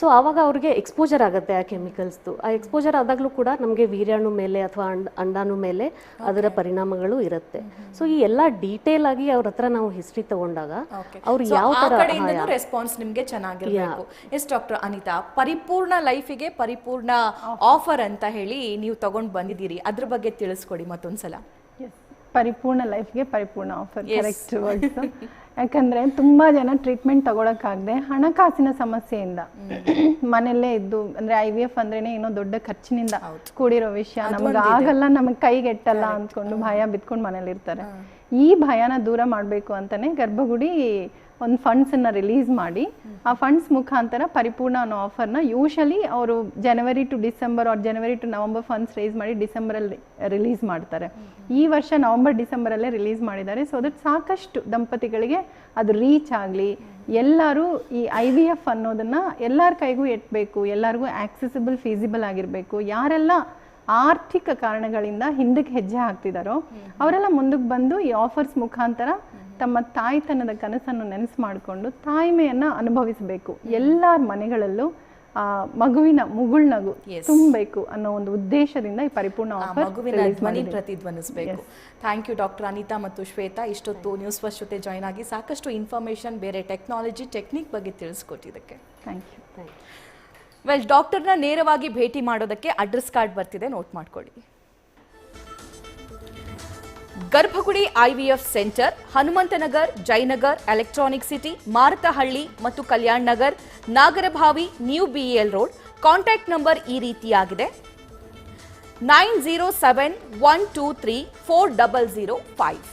ಸೊ ಆವಾಗ ಅವ್ರಿಗೆ ಎಕ್ಸ್ಪೋಜರ್ ಆಗುತ್ತೆ ಆ ಕೆಮಿಕಲ್ಸ್ದು ಆ ಎಕ್ಸ್ಪೋಜರ್ ಆದಾಗಲೂ ಕೂಡ ನಮಗೆ ವೀರ್ಯಾಣು ಮೇಲೆ ಅಥವಾ ಅಂಡ್ ಅಂಡಾಣು ಮೇಲೆ ಅದರ ಪರಿಣಾಮಗಳು ಇರುತ್ತೆ. ಸೊ ಈ ಎಲ್ಲ ಡೀಟೇಲ್ ಆಗಿ ಅವ್ರ ಹತ್ರ ನಾವು ಹಿಸ್ಟ್ರಿ ತಗೊಂಡಾಗ ಅವ್ರು ಯಾವ ಕಡೆಯಿಂದನೂ ರೆಸ್ಪಾನ್ಸ್ ನಿಮಗೆ ಚೆನ್ನಾಗಿರಬೇಕು. ಎಸ್ ಡಾಕ್ಟರ್ ಅನಿತಾ ಪರಿಪೂರ್ಣ ಲೈಫಿಗೆ ಪರಿಪೂರ್ಣ ಆಫರ್ ಅಂತ ಹೇಳಿ ನೀವು ತಗೊಂಡ್ ಬಂದಿದ್ದೀರಿ. ಅದ್ರ ಬಗ್ಗೆ ತಿಳಿಸ್ಕೊಡಿ ಮತ್ತೊಂದ್ಸಲ. ಪರಿಪೂರ್ಣ ಲೈಫ್ಗೆ ಪರಿಪೂರ್ಣ ಆಫರ್ ಕರೆಕ್ಟ್ ವರ್ಡ್ಸ್ ಯಾಕಂದ್ರೆ ತುಂಬಾ ಜನ ಟ್ರೀಟ್ಮೆಂಟ್ ತಗೊಳಕ್ಕಾಗದೆ ಹಣಕಾಸಿನ ಸಮಸ್ಯೆಯಿಂದ ಮನೆಯಲ್ಲೇ ಇದ್ದು ಅಂದ್ರೆ ಐ ವಿ ಎಫ್ ಅಂದ್ರೇನೆ ಏನೋ ದೊಡ್ಡ ಖರ್ಚಿನಿಂದ ಕೂಡಿರೋ ವಿಷಯ. ನಮಗೆ ಆಗಲ್ಲ ನಮಗೆ ಕೈಗೆಟ್ಟಲ್ಲ ಅಂದ್ಕೊಂಡು ಭಯ ಬಿತ್ಕೊಂಡು ಮನೇಲಿ ಇರ್ತಾರೆ ಈ ಭಯನ ದೂರ ಮಾಡಬೇಕು ಅಂತಾನೆ ಗರ್ಭಗುಡಿ ಒಂದು ಫಂಡ್ಸನ್ನು ರಿಲೀಸ್ ಮಾಡಿ, ಆ ಫಂಡ್ಸ್ ಮುಖಾಂತರ ಪರಿಪೂರ್ಣ ಅನ್ನೋ ಆಫರ್ನ ಯೂಶಲಿ ಅವರು January to December or January to November funds raise ಮಾಡಿ ಡಿಸೆಂಬರಲ್ಲಿ ರಿಲೀಸ್ ಮಾಡ್ತಾರೆ. ಈ ವರ್ಷ ನವಂಬರ್ ಡಿಸೆಂಬರಲ್ಲೇ ರಿಲೀಸ್ ಮಾಡಿದ್ದಾರೆ. ಸೊ ಅದಕ್ಕೆ ಸಾಕಷ್ಟು ದಂಪತಿಗಳಿಗೆ ಅದು ರೀಚ್ ಆಗಲಿ, ಎಲ್ಲರೂ ಈ ಐ ವಿ ಎಫ್ ಅನ್ನೋದನ್ನು ಎಲ್ಲರ ಕೈಗೂ ಎಟ್ಟಬೇಕು ಎಲ್ಲರಿಗೂ ಆಕ್ಸೆಸಿಬಲ್ ಫೀಸಿಬಲ್ ಆಗಿರಬೇಕು, ಯಾರೆಲ್ಲ ಆರ್ಥಿಕ ಕಾರಣಗಳಿಂದ ಹಿಂದಕ್ಕೆ ಹೆಜ್ಜೆ ಹಾಕ್ತಿದ್ದಾರೋ ಅವರೆಲ್ಲ ಮುಂದಕ್ಕೆ ಬಂದು ಈ ಆಫರ್ಸ್ ಮುಖಾಂತರ ತಮ್ಮ ತಾಯ್ತನದ ಕನಸನ್ನು ನೆನೆಸು ಮಾಡಿಕೊಂಡು ತಾಯ್ಮೆಯನ್ನು ಅನುಭವಿಸಬೇಕು. ಎಲ್ಲರ ಮನೆಗಳಲ್ಲೂ ಆ ಮಗುವಿನ ಮುಗುಳ್ನಗು ತುಂಬಬೇಕು ಅನ್ನೋ ಒಂದು ಉದ್ದೇಶದಿಂದ ಈ ಪರಿಪೂರ್ಣ ಮಗುವಿನ ಧ್ವನಿ ಪ್ರತಿಧ್ವನಿಸಬೇಕು. ಥ್ಯಾಂಕ್ ಯು ಡಾಕ್ಟರ್ ಅನಿತಾ ಮತ್ತು ಶ್ವೇತಾ. ಇಷ್ಟೊತ್ತು ನ್ಯೂಸ್ ಫಸ್ಟ್ ಜೊತೆ ಜಾಯ್ನ್ ಆಗಿ ಸಾಕಷ್ಟು ಇನ್ಫಾರ್ಮೇಷನ್ ಬೇರೆ ಟೆಕ್ನಾಲಜಿ ಟೆಕ್ನಿಕ್ ಬಗ್ಗೆ ತಿಳಿಸ್ಕೊಟ್ಟಿದ್ದಕ್ಕೆ. ಥ್ಯಾಂಕ್ ಯು ವೆಲ್ ಡಾಕ್ಟರ್ನ ನೇರವಾಗಿ ಭೇಟಿ ಮಾಡೋದಕ್ಕೆ ಅಡ್ರೆಸ್ ಕಾರ್ಡ್ ಬರ್ತಿದೆ. ನೋಟ್ ಮಾಡ್ಕೊಳ್ಳಿ. Garbhagudi IVF centre, Hanumanthanagar, Jayanagar, Electronic City, Marathahalli ಮತ್ತು Kalyan Nagar, Nagarabhavi, new BL road. Contact number ಈ ರೀತಿಯಾಗಿದೆ. Nine zero seven one two three four double zero five.